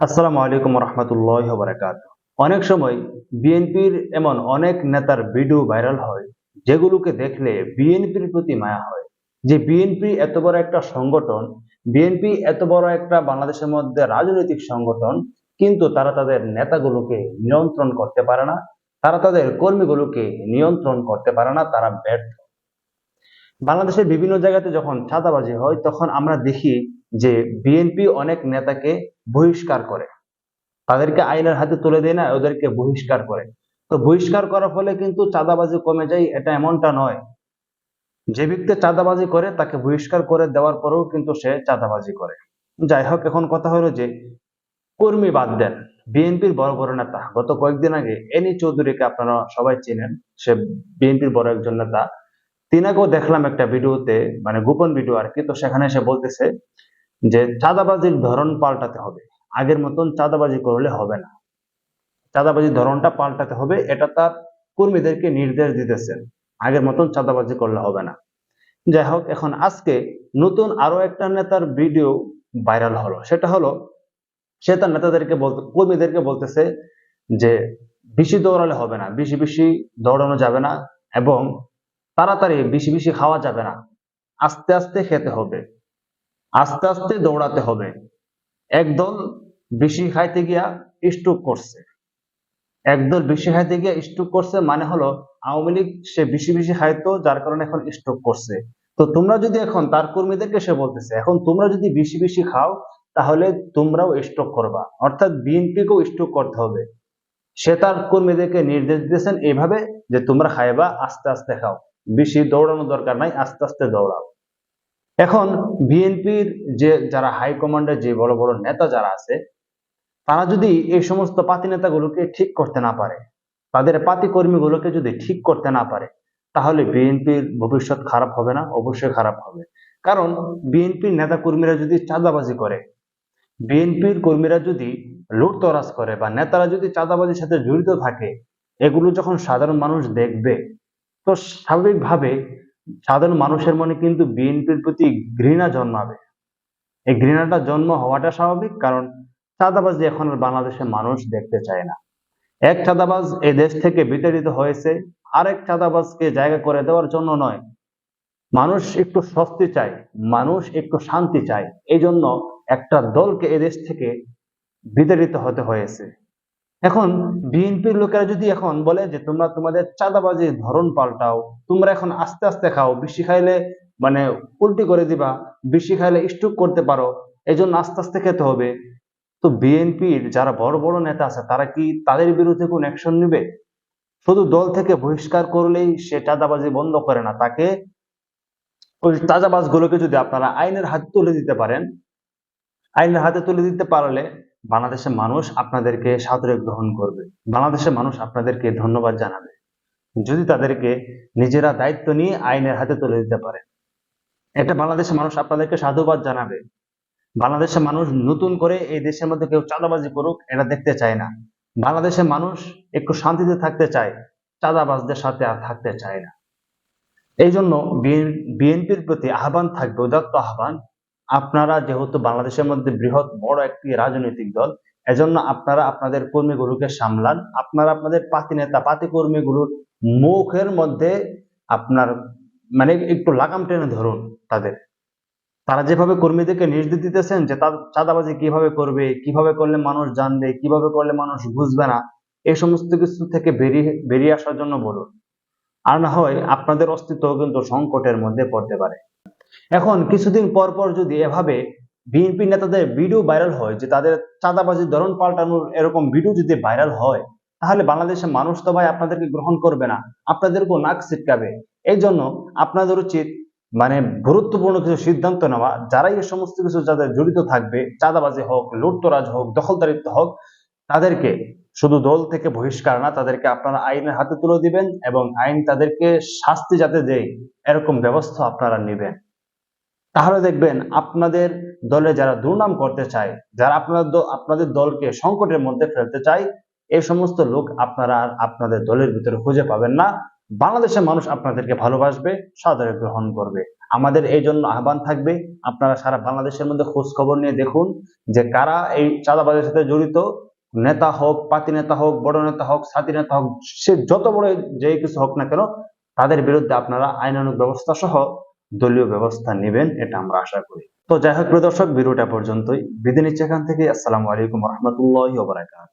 আসসালামু আলাইকুম রহমতুল্লাহ বারাকাত অনেক সময় বিএনপির এমন অনেক নেতার ভিডিও ভাইরাল হয়, যেগুলোকে দেখলে বিএনপির প্রতি মায়া হয়। যে বিএনপি এত বড় একটা সংগঠন, বিএনপি এত বড় একটা বাংলাদেশের মধ্যে রাজনৈতিক সংগঠন, কিন্তু তারা তাদের নেতাগুলোকে নিয়ন্ত্রণ করতে পারে না, তারা তাদের কর্মীগুলোকে নিয়ন্ত্রণ করতে পারে না, তারা ব্যর্থ। বাংলাদেশের বিভিন্ন জায়গাতে যখন চাঁদাবাজি হয়, তখন আমরা দেখি যে বিএনপি অনেক নেতাকে বহিষ্কার করে। তাদেরকে আইনের হাতে তুলে দেয় না, ওদেরকে বহিষ্কার করে। তো বহিষ্কার করার ফলে কিন্তু চাঁদাবাজি কমে যায়, এটা এমনটা নয়। যে ব্যক্তি চাঁদাবাজি করে, তাকে বহিষ্কার করে দেওয়ার পরেও কিন্তু সে চাঁদাবাজি করে। যাই হোক, এখন কথা হলো যে কর্মী বাদ দেন। বিএনপির বড় বড় নেতা। গত কয়েকদিন আগে এনি চৌধুরীকে আপনারা সবাই চেনেন। সে বিএনপির বড় একজন নেতা। তিনাকেও দেখলাম একটা ভিডিওতে মানে গোপন ভিডিও আর কি, তো সেখানে সে বলতেছে যে চাঁদাবাজির ধরন পাল্টাতে হবে। আগের মতন চাঁদাবাজি করলে হবে না। চাঁদাবাজির ধরনটা পাল্টাতে হবে, এটা তার কর্মীদেরকে নির্দেশ দিতেছেন। আগের মতন চাঁদাবাজি করলে হবে না। যাই হোক, এখন আজকে নতুন আরও একটা নেতার ভিডিও ভাইরাল হলো। সেটা হলো, সে তার নেতাদেরকে বলতে কর্মীদেরকে বলতেছে যে, বেশি দৌড়ালে হবে না, বেশি বেশি দৌড়ানো যাবে না এবং তাড়াতাড়ি বেশি বেশি খাওয়া যাবে না। আস্তে আস্তে খেতে হবে। আস্তে আস্তে দৌড়াতে হবে। একদল বেশি খাইতে গিয়া স্ট্রোক করছে। একদল বেশি খাইতে গিয়া স্ট্রোক করছে মানে হলো আওয়ামী লীগ সে বেশি বেশি খাইতো, যার কারণে এখন স্ট্রোক করছে। তো তোমরা যদি এখন তার কর্মীদেরকে সে বলতেছে, এখন তোমরা যদি বেশি বেশি খাও, তাহলে তোমরাও স্ট্রোক করবা। অর্থাৎ বিএনপিকেও স্ট্রোক করতে হবে। সে তার কর্মীদেরকে নির্দেশ দিয়েছেন এইভাবে যে তোমরা খাইবা, আস্তে আস্তে খাও। বেশি দৌড়ানো দরকার নাই, আস্তে আস্তে দৌড়াও। এখন বিএনপির যে, যারা হাই কমান্ডের যে বড় বড় নেতা যারা আছে, তারা যদি এই সমস্ত পাতি নেতাগুলোকে ঠিক করতে না পারে, তাদের পাতি কর্মীগুলোকে যদি ঠিক করতে না পারে, তাহলে বিএনপির ভবিষ্যৎ খারাপ হবে না, অবশ্যই খারাপ হবে। কারণ বিএনপির নেতা কর্মীরা যদি চাঁদাবাজি করে, বিএনপির কর্মীরা যদি লুটতরাজ করে বা নেতারা যদি চাঁদাবাজির সাথে জড়িত থাকে, এগুলো যখন সাধারণ মানুষ দেখবে তো স্বাভাবিকভাবে সাধারণ মানুষের মনে কিন্তু বিএনপির প্রতি ঘৃণা জন্মাবে। এই ঘৃণাটা জন্ম হওয়াটা স্বাভাবিক, কারণ চাঁদাবাজি এখন আর বাংলাদেশের মানুষ দেখতে চায় না। এক চাঁদাবাজ এই দেশ থেকে বিতাড়িত হয়েছে, আরেক চাঁদাবাজকে জায়গা করে দেওয়ার জন্য নয়। মানুষ একটু স্বস্তি চায়, মানুষ একটু শান্তি চায়। এই জন্য একটা দলকে এদেশ থেকে বিতাড়িত হতে হয়েছে। এখন বিএনপির লোকেরা যদি এখন বলে যে তোমরা তোমাদের চাঁদাবাজির ধরন পাল্টাও, তোমরা এখন আস্তে আস্তে খাও, বেশি খাইলে মানে উল্টি করে দিবা, বেশি খাইলে স্ট্রোক করতে পারো এই জন্য আস্তে আস্তে খেতে হবে। তো বিএনপির যারা বড় বড় নেতা আছে, তারা কি তাদের বিরুদ্ধে কোন অ্যাকশন নেবে? শুধু দল থেকে বহিষ্কার করলেই সে চাঁদাবাজি বন্ধ করে না, তাকে ওই চাঁদাবাজ গুলোকে যদি আপনারা আইনের হাতে তুলে দিতে পারেন, আইনের হাতে তুলে দিতে পারলে বাংলাদেশের মানুষ আপনাদেরকে সাদরে গ্রহণ করবে। বাংলাদেশের মানুষ আপনাদেরকে ধন্যবাদ জানাবে। যদি তাদেরকে নিজেরা দায়িত্ব নিয়ে আইনের হাতে তুলে দিতে পারে। এটা বাংলাদেশের মানুষ আপনাদেরকে সাধুবাদ জানাবে। বাংলাদেশের মানুষ নতুন করে এই দেশের মধ্যে কেউ চাঁদাবাজি করুক, এটা দেখতে চায় না। বাংলাদেশের মানুষ একটু শান্তিতে থাকতে চায়, চাঁদাবাজদের সাথে আর থাকতে চায় না। এই জন্য বিএনপির প্রতি আহ্বান থাকবে, উদাত্ত আহ্বান আপনারা যেহেতু বাংলাদেশের মধ্যে বৃহৎ বড় একটি রাজনৈতিক দল, এজন্য আপনারা আপনাদের কর্মীগুলোকে সামলান। আপনারা আপনাদের পাতি নেতা, পাতি কর্মীগুলোর মুখের মধ্যে আপনার মানে একটু লাগাম টেনে ধরুন তাদের। তারা যেভাবে কর্মীদেরকে নির্দেশ দিতেছেন যে তার চাঁদাবাজি কীভাবে করবে, কীভাবে করলে মানুষ জানবে, কীভাবে করলে মানুষ বুঝবে না এই সমস্ত কিছু থেকে বেরিয়ে বেরিয়ে আসার জন্য বলুন। আর না হয় আপনাদের অস্তিত্ব কিন্তু সংকটের মধ্যে পড়তে পারে। এখন কিছুদিন পর পর যদি এভাবে বিএনপি নেতাদের ভিডিও ভাইরাল হয়, যে তাদের চাঁদাবাজির ধরন পাল্টানোর এরকম ভিডিও যদি ভাইরাল হয়, তাহলে বাংলাদেশের মানুষ তো ভাই আপনাদেরকে গ্রহণ করবে না, আপনাদেরকেও নাক ছিটকাবে। এই জন্য আপনাদের উচিত মানে গুরুত্বপূর্ণ কিছু সিদ্ধান্ত নেওয়া। যারাই এই সমস্ত কিছু যাদের জড়িত থাকবে, চাঁদাবাজি হোক, লুটতরাজ হোক, দখলদারিত্ব হোক, তাদেরকে শুধু দল থেকে বহিষ্কার না, তাদেরকে আপনারা আইনের হাতে তুলে দিবেন এবং আইন তাদেরকে শাস্তি যাতে দেয়, এরকম ব্যবস্থা আপনারা নেবেন। তাহলে দেখবেন আপনাদের দলে যারা দুর্নাম করতে চায়, যারা আপনার আপনাদের দলকে সংকটের মধ্যে ফেলতে চায় এই সমস্ত লোক আপনারা আর আপনাদের দলের ভিতরে খুঁজে পাবেন না। বাংলাদেশের মানুষ আপনাদেরকে ভালোবাসবে, সাদরে গ্রহণ করবে। আমাদের এই জন্য আহ্বান থাকবে, আপনারা সারা বাংলাদেশের মধ্যে খোঁজ খবর নিয়ে দেখুন যে কারা এই চাঁদাবাজের সাথে জড়িত। নেতা হোক, পাতি নেতা হোক, বড় নেতা হোক সাথী নেতা হোক, সে যত বড় যে কিছু হোক না কেন, তাদের বিরুদ্ধে আপনারা আইনানুগ ব্যবস্থা সহ দলীয় ব্যবস্থা নেবেন, এটা আমরা আশা করি। তো যাই হোক প্রিয় দর্শক, ভিডিওটা পর্যন্তই। বিদায় নিচ্ছে এখান থেকে। আসসালামু আলাইকুম রহমতুল্লাহ বারাকাত